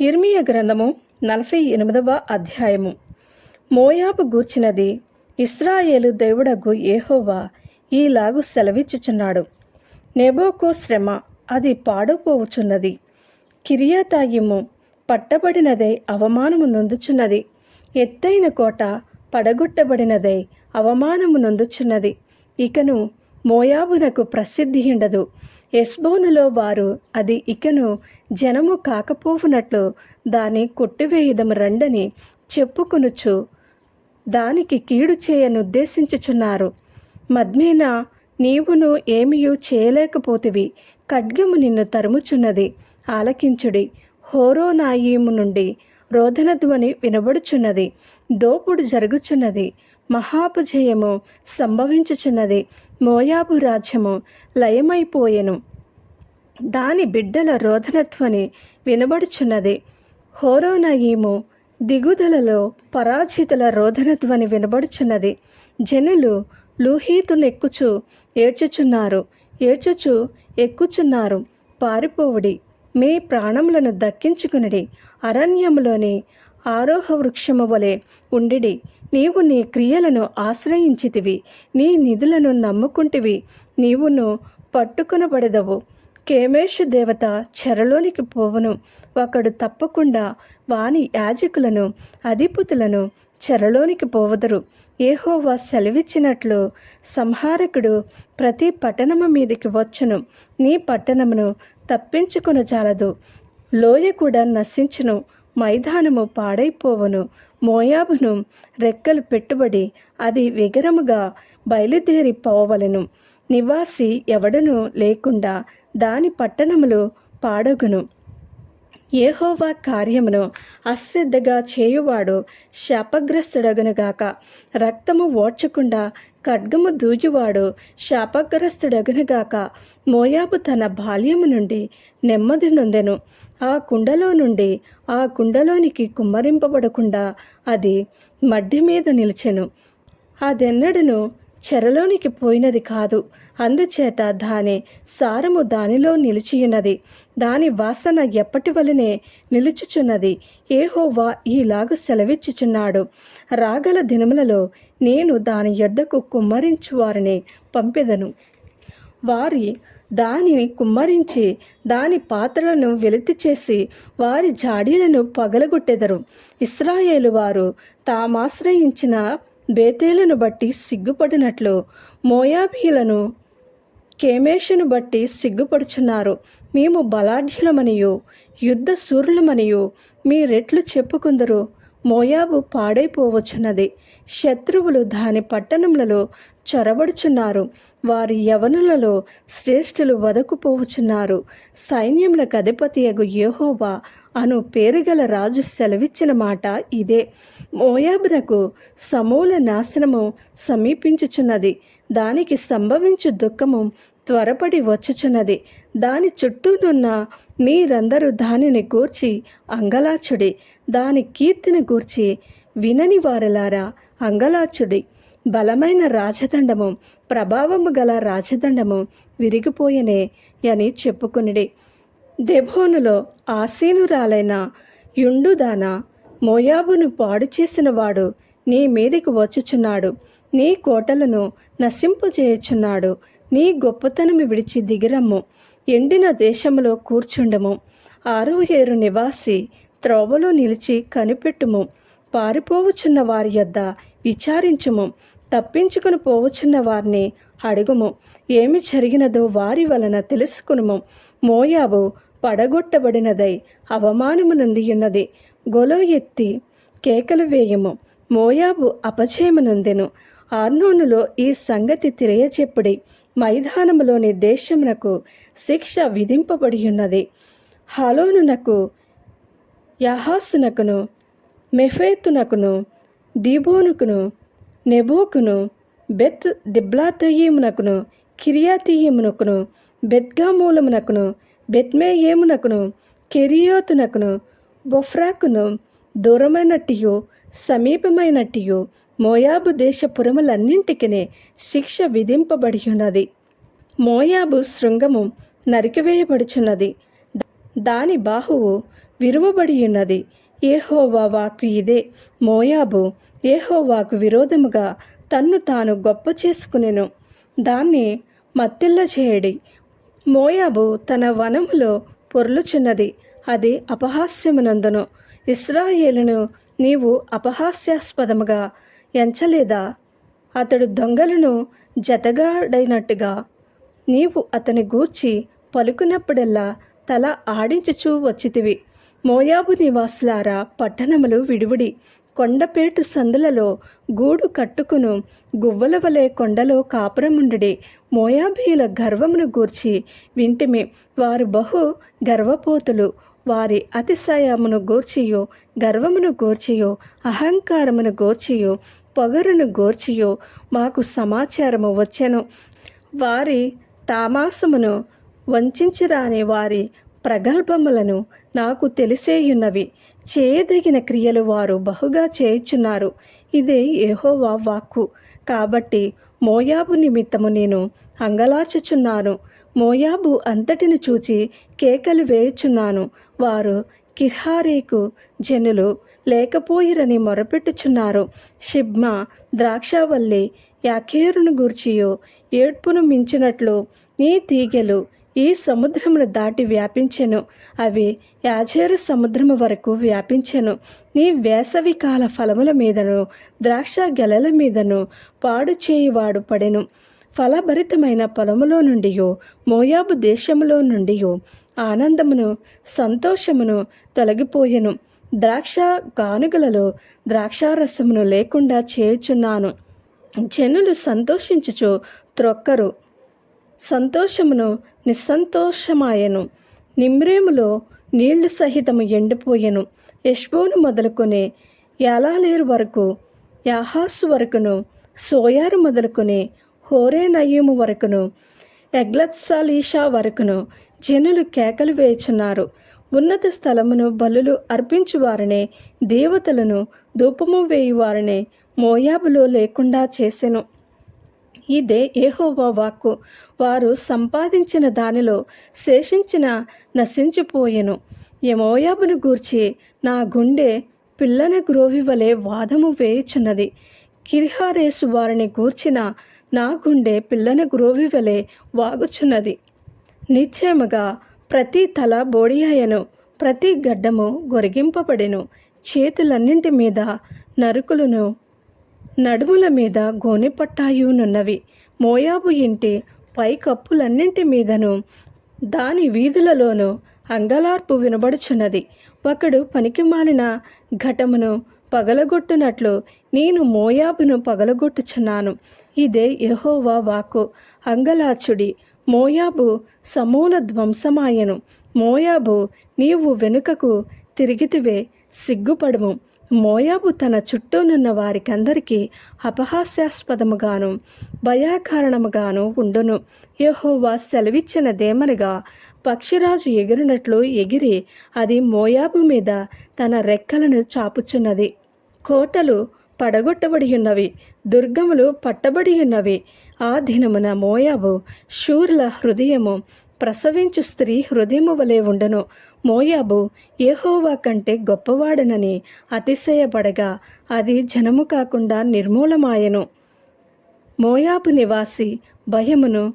ఇర్మియ గ్రంథము నలభై ఎనిమిదవ అధ్యాయము. మోయాబు గూర్చినది ఇస్రాయేలు దేవుడగు ఏహోవా ఈలాగు సెలవిచ్చుచున్నాడు. నెబోకు శ్రమ అది పాడుపోవుచున్నది. కిరియాతాయిము పట్టబడినదై అవమానము నొందుచున్నది. ఎత్తైన కోట పడగొట్టబడినదై అవమానము నొందుచున్నది. ఇకను మోయాబునకు ప్రసిద్ధి ఉండదు ఎస్బోనులో వారు అది ఇకను జనము కాకపోవునట్లు దాని కొట్టివేయుదము రండని చెప్పుకొనుచు దానికి కీడు చేయనుద్దేశించుచున్నారు. మద్మేనా నీవును ఏమియు చేయలేకపోతివి. ఖడ్గము నిన్ను తరుముచున్నది. ఆలకించుడి. హోరోనాయీము నుండి రోదనధ్వని వినబడుచున్నది. దోపుడు జరుగుచున్నది. మహాపజయము సంభవించుచున్నది. మోయాబు రాజ్యము లయమైపోయెను. దాని బిడ్డల రోధనత్వని వినబడుచున్నది. హోరోనయీము దిగుదలలో పరాజితుల రోధనత్వని వినబడుచున్నది. జనులు లూహీతునెక్కుచు ఏడ్చుచున్నారు. ఏడ్చుచు ఎక్కుచున్నారు. పారిపోవుడి. మీ ప్రాణములను దక్కించుకునిడి. అరణ్యములోని ఆరోహ వృక్షము వలె ఉండిడి. నీవు నీ క్రియలను ఆశ్రయించితివి. నీ నిధులను నమ్ముకుంటివి. నీవును పట్టుకునబడదవు. కేమేషు దేవత చెరలోనికి పోవును. ఒకడు తప్పకుండా వాని యాజకులను అధిపతులను చెరలోనికి పోవదరు. ఏహోవా సెలవిచ్చినట్లు సంహారకుడు ప్రతి పట్టణము మీదికి వచ్చును. నీ పట్టణమును తప్పించుకున జాలదు. లోయ కూడా నశించును. మైదానము పాడైపోవును. మోయాబును రెక్కలు పెట్టుబడి అది విగరముగా బయలుదేరి పోవలెను నివాసి ఎవడను లేకుండా దాని పట్టణములు పాడగును. ఏహోవా కార్యమును అశ్రద్ధగా చేయువాడు శాపగ్రస్తుడగునుగాక. రక్తము ఓడ్చకుండా ఖడ్గము దూజువాడు శాపగ్రస్తుడగునగాక. మోయాబు తన బాల్యము నుండి నెమ్మది నొందెను. ఆ కుండలో నుండి ఆ కుండలోనికి కుమ్మరింపబడకుండా అది మడ్డి మీద నిలిచెను. అదెన్నడను చెరలోనికి పోయినది కాదు. అందుచేత దాని సారము దానిలో నిలిచియున్నది. దాని వాసన ఎప్పటి వలనే నిలుచుచున్నది? ఏహోవా ఈలాగు సెలవిచ్చుచున్నాడు. రాగల దినములలో నేను దాని యొద్దకు కుమ్మరించు వారిని పంపెదను. వారి దానిని కుమ్మరించి దాని పాత్రలను వెలితి చేసి వారి జాడీలను పగలగొట్టెదరు. ఇస్రాయేలు వారు తామాశ్రయించిన బేతేలను బట్టి సిగ్గుపడినట్లు మోయాబీలను కేమేషును బట్టి సిగ్గుపడుచున్నారు. మేము బలాఢ్యులమనియు యుద్ధ సూర్యులమనియు మీ రెట్లు చెప్పుకుందరు. మోయాబు పాడైపోవచ్చున్నది. శత్రువులు దాని పట్టణములలో చొరబడుచున్నారు. వారి యవనులలో శ్రేష్ఠులు వదకుపోవచున్నారు సైన్యములకు అధిపతియగు యెహోవా అను పేరుగల రాజు సెలవిచ్చిన మాట ఇదే. మోయాబునకు సమూల నాశనము సమీపించుచున్నది. దానికి సంభవించు దుఃఖము త్వరపడి వచ్చుచున్నది. దాని చుట్టూనున్న మీరందరూ దానిని గూర్చి అంగలాచుడి. దాని కీర్తిని గూర్చి వినని వారలారా అంగలాచుడి. బలమైన రాజదండము ప్రభావము గల రాజదండము విరిగిపోయనే అని చెప్పుకునిడి. దెభోనులో ఆసీనురాలైన యుండుదాన మోయాబును పాడు చేసిన వాడు నీ మీదికి వచ్చుచున్నాడు. నీ కోటలను నశింపజేయుచున్నాడు నీ గొప్పతనము విడిచి దిగిరమ్ము ఎండిన దేశములో కూర్చుండము. ఆరుహేరు ఏరు నివాసి త్రోవలో నిలిచి కనిపెట్టుము. పారిపోవచ్చున్న వారి యొద్ద విచారించుము తప్పించుకుని పోవచ్చున్న వారిని అడుగుము. ఏమి జరిగినదో వారి వలన తెలుసుకునుము. మోయాబు పడగొట్టబడినదై అవమానము నొందియున్నది. గొలో ఎత్తి కేకలు వేయము. మోయాబు అపజయమునందెను ఆర్నోనులో ఈ సంగతి తెలియచెప్పుడి మైదానములోని దేశమునకు శిక్ష విధింపబడి ఉన్నది హలోనునకు యహాసునకును మెఫేతునకును దీబోనుకును నెబోకును బెత్ దిబ్లాతయీమునకును కిరియాతీయమునకును బెత్గామూలమునకును బెత్మేయేమునకును కెరియోతునకును బొఫ్రాకును దూరమైనట్టియు సమీపమైనట్టియు మోయాబు దేశపురములన్నింటికినే శిక్ష విధింపబడి ఉన్నది మోయాబు శృంగము నరికివేయబడుచున్నది. దాని బాహువు విరువబడియున్నది ఏహోవా వాక్కు ఇదే. మోయాబు ఏహోవాకు విరోధముగా తన్ను తాను గొప్ప చేసుకునెను. దాన్ని మత్తిల్ల చేయడి. మోయాబు తన వనములో పొర్లుచున్నది. అది అపహాస్యమునందును. ఇస్రాయేలును నీవు అపహాస్యాస్పదముగా ఎంచలేదా? అతడు దొంగలను జతగాడైనట్టుగా. నీవు అతని గూర్చి పలుకున్నప్పుడల్లా తల ఆడించుచూ వచ్చితివి. మోయాబు నివాసులారా పట్టణములు విడివిడి. కొండపేటు సందులలో గూడు కట్టుకును గువ్వల వలె కొండలో కాపురముండుడి. మోయాబీయుల గర్వమును గూర్చి వింటిమి. వారు బహు గర్వపోతులు. వారి అతిశయమును గూర్చియో గర్వమును గూర్చియో అహంకారమును గూర్చియో పొగరును గూర్చియో మాకు సమాచారము వచ్చెను. వారి తామాసమును వంచరాని వారి ప్రగల్భములను నాకు తెలిసేయున్నవి. చేయదగిన క్రియలు వారు బహుగా చేయుచున్నారు. ఇదే యెహోవా వాక్కు. కాబట్టి మోయాబు నిమిత్తము నేను అంగలాచుచున్నాను. మోయాబు అంతటిని చూచి కేకలు వేయుచున్నాను. వారు కిర్హారేకు జనులు లేకపోయిరని మొరపెట్టుచున్నారు. షిబ్మ ద్రాక్షవల్లి యాకేరును గూర్చియో ఏడ్పును మించినట్లు నీ తీగెలు ఈ సముద్రమును దాటి వ్యాపించెను. అవి యాచేరు సముద్రము వరకు వ్యాపించెను. నీ వేసవి కాల ఫలముల మీదను ద్రాక్ష గెలల మీదను పాడు చేయువాడు పడెను. ఫలభరితమైన పొలములో నుండి మోయాబు దేశములో నుండి ఆనందమును సంతోషమును తొలగిపోయెను. ద్రాక్ష గానుగలలో ద్రాక్షారసమును లేకుండా చేయుచున్నాను. జనులు సంతోషించుచు త్రొక్కరు. సంతోషమును నిస్సంతోషమాయెను. నిమ్రేములో నీళ్ళు సహితము ఎండిపోయెను. యష్బోను మొదలుకొని యాలాలేరు వరకు యాహాసు వరకును సోయారు మొదలుకొని హోరే నయ్యము వరకును ఎగ్లత్సాలీషా వరకును జనులు కేకలు వేయుచున్నారు. ఉన్నత స్థలమును బలులు అర్పించువారనే దేవతలను ధూపము వేయువారనే మోయాబులో లేకుండా చేసెను. ఇదే ఏహోవా వాక్కు. వారు సంపాదించిన దానిలో శేషించిన నశించిపోయెను. యమోయాబును గూర్చి నా గుండె పిల్లన గ్రోవి వలె వాదము వేయుచున్నది. కిరిహారేసు వారిని గూర్చిన నా గుండె పిల్లన గ్రోవి వలె వాగుచున్నది. నిశ్చయముగా ప్రతి తల బోడియాయను ప్రతి గడ్డము గొరిగింపబడెను. చేతులన్నింటి మీద నరుకులను నడుముల మీద గోనెపట్టాయునున్నవి మోయాబు ఇంటి పైకప్పులన్నింటి మీదను దాని వీధులలోనూ అంగలార్పు వినబడుచున్నది. ఒకడు పనికిమాలిన ఘటమును పగలగొట్టునట్లు నేను మోయాబును పగలగొట్టుచున్నాను. ఇదే యహోవా వాక్కు. అంగలార్చుడి మోయాబు సమూల ధ్వంసమాయను. మోయాబు నీవు వెనుకకు తిరిగితివే సిగ్గుపడము. మోయాబు తన చుట్టూనున్న వారికందరికీ అపహాస్యాస్పదముగాను భయాకారణముగాను ఉండును. యెహోవా సెలవిచ్చినదేమనగా పక్షిరాజు ఎగిరినట్లు ఎగిరి అది మోయాబు మీద తన రెక్కలను చాపుచున్నది. కోటలు పడగొట్టబడి ఉన్నవి దుర్గములు పట్టబడి ఉన్నవి ఆ దినమున మోయాబు శూరుల హృదయము ప్రసవించు స్త్రీ హృదయము వలె ఉండను. మోయాబు ఏహోవా కంటే గొప్పవాడనని అతిశయపడగా అది జనము కాకుండా నిర్మూలమాయెను. మోయాబు నివాసి భయమును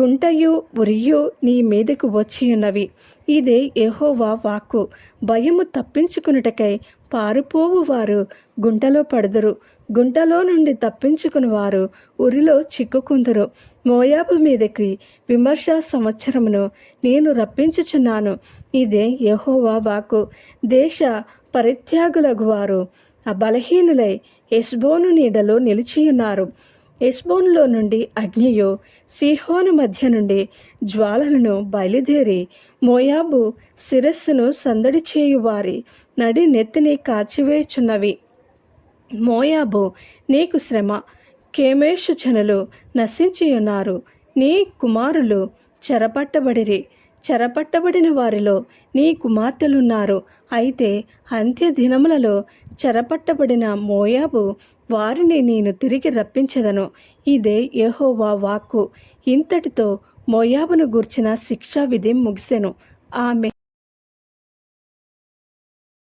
గుంటయు ఉరియు నీ మీదకు వచ్చియున్నవి. ఇదే ఏహోవా వాక్కు. భయము తప్పించుకునుటకై పారిపోవు వారు గుంటలో పడుదురు. గుంటలో నుండి తప్పించుకుని వారు ఉరిలో చిక్కుకుందరు. మోయాబు మీదకి విమర్శ సంవత్సరమును నేను రప్పించుచున్నాను. ఇదే యహోవా వాకు దేశ పరిత్యాగులగు వారు ఆ బలహీనులై ఎస్బోను నీడలో నిలిచియున్నారు. ఎస్బోన్లో నుండి అగ్నియు సిహోను మధ్య నుండి జ్వాలలను బయలుదేరి మోయాబు శిరస్సును సందడి చేయువారి నడి నెత్తిని కాచివేచున్నవి మోయాబు నీకు శ్రమ. కేమేషు జనులు నశించియున్నారు. నీ కుమారులు చెరపట్టబడిరి. చెరపట్టబడిన వారిలో నీ కుమార్తెలున్నారు. అయితే అంత్య దినములలో చెరపట్టబడిన మోయాబు వారిని నేను తిరిగి రప్పించదను. ఇదే యెహోవా వాక్కు. ఇంతటితో మోయాబును గూర్చిన శిక్షా విధి ముగిసెను. ఆమె